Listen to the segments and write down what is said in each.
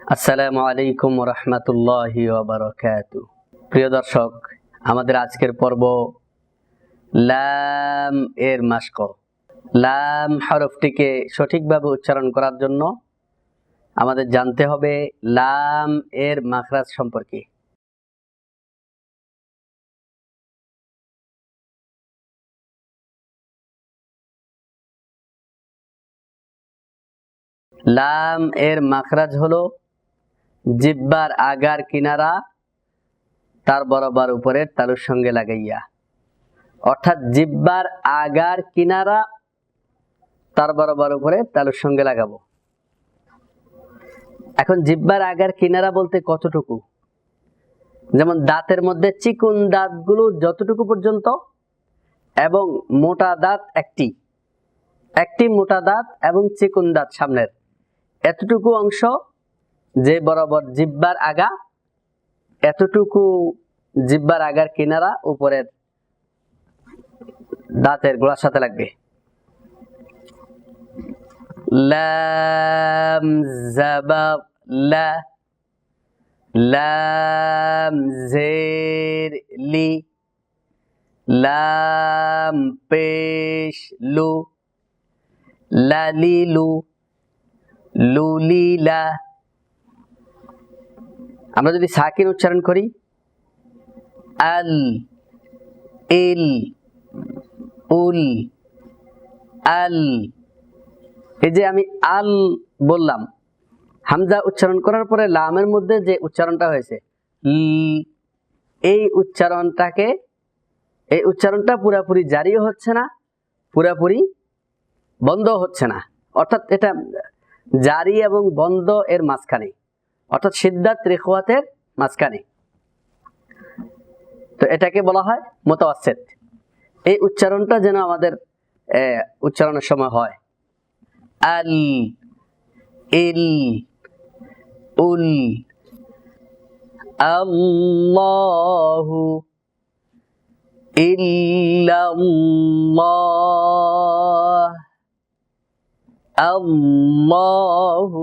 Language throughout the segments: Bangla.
আসসালামু আলাইকুম রহমতুল্লাহ বারকাতু প্রিয় দর্শক, আমাদের আজকের পর্ব লাম এর মাস্ক। লাম হরফটিকে সঠিকভাবে উচ্চারণ করার জন্য আমাদের জানতে হবে লাম এর মাখরাজ সম্পর্কে। লাম এর মাখরাজ হলো জিব্বার আগার কিনারা তার বরাবর উপরের তালুর সঙ্গে লাগাইয়া। অর্থাৎ জিব্বার আগার কিনারা তার বরাবর উপরে তালুর সঙ্গে লাগাবো। এখন জিব্বার আগার কিনারা বলতে কতটুকু? যেমন দাঁতের মধ্যে চিকুন দাঁতগুলো যতটুকু পর্যন্ত এবং মোটা দাঁত একটি একটি মোটা দাঁত এবং চিকুন দাঁত সামনের। এতটুকু অংশ যে বরাবর জিব্বার আগা, এতটুকু জিব্বার আগার কিনারা উপরের দাঁতের গোড়ার সাথে লাগবে। লাম জাবাব লা লি, লাম, পেশ, লু লালিলু লুলিলা আমরা যদি সাকিন উচ্চারণ করি, আল, ইল, উল, আল। এই যে আমি আল বললাম, হামজা উচ্চারণ করার পরে লামের মধ্যে যে উচ্চারণটা হয়েছে এই উচ্চারণটাকে, এই উচ্চারণটা পুরাপুরি জারিও হচ্ছে না, পুরাপুরি বন্ধ হচ্ছে না। অর্থাৎ এটা জারি এবং বন্ধ এর মাঝখানে। অর্থাৎ সিদ্ধাত রেখোয়াতের মাঝখানে। তো এটাকে বলা হয় মোতাবাসেদ এই উচ্চারণটা যেন আমাদের উচ্চারণের সময় হয়। আল, ইল, উল, আল্লাহু ইল্লাল্লাহ, আল্লাহু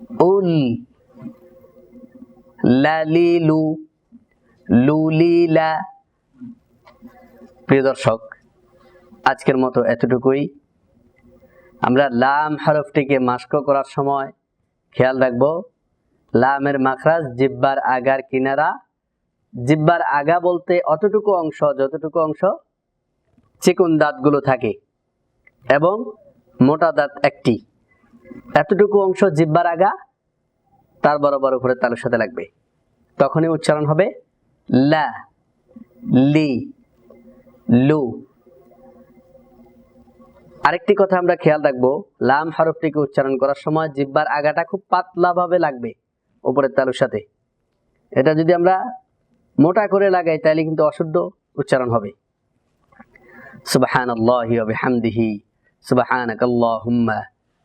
উল লালিলু, লুলিলা। প্রিয় দর্শক, আজকের মতো এতটুকুই। আমরা লাম হরফটিকে মাস্ক করার সময় খেয়াল রাখব। লামের মাখরাজ জিব্বার আগার কিনারা। জিব্বার আগা বলতে অতটুকু অংশ, যতটুকু অংশ চিকুন দাঁতগুলো থাকে এবং মোটা দাঁত একটি। এতটুকু অংশ জিব্বার আগা, তার বরাবর উপরে তালুর সাথে লাগবে। তখনই উচ্চারণ হবে লা, লি, লু। আরেকটি কথা আমরা খেয়াল রাখব, লাম হরফটিকে উচ্চারণ করার সময় জিব্বার আগাটা খুব পাতলা ভাবে লাগবে উপরের তালুর সাথে। এটা যদি আমরা মোটা করে লাগাই তাহলে কিন্তু অশুদ্ধ উচ্চারণ হবে। সুবহানাল্লাহি ওয়া বিহামদিহি, সুবহানাকাল্লাহুম্মা ওয়া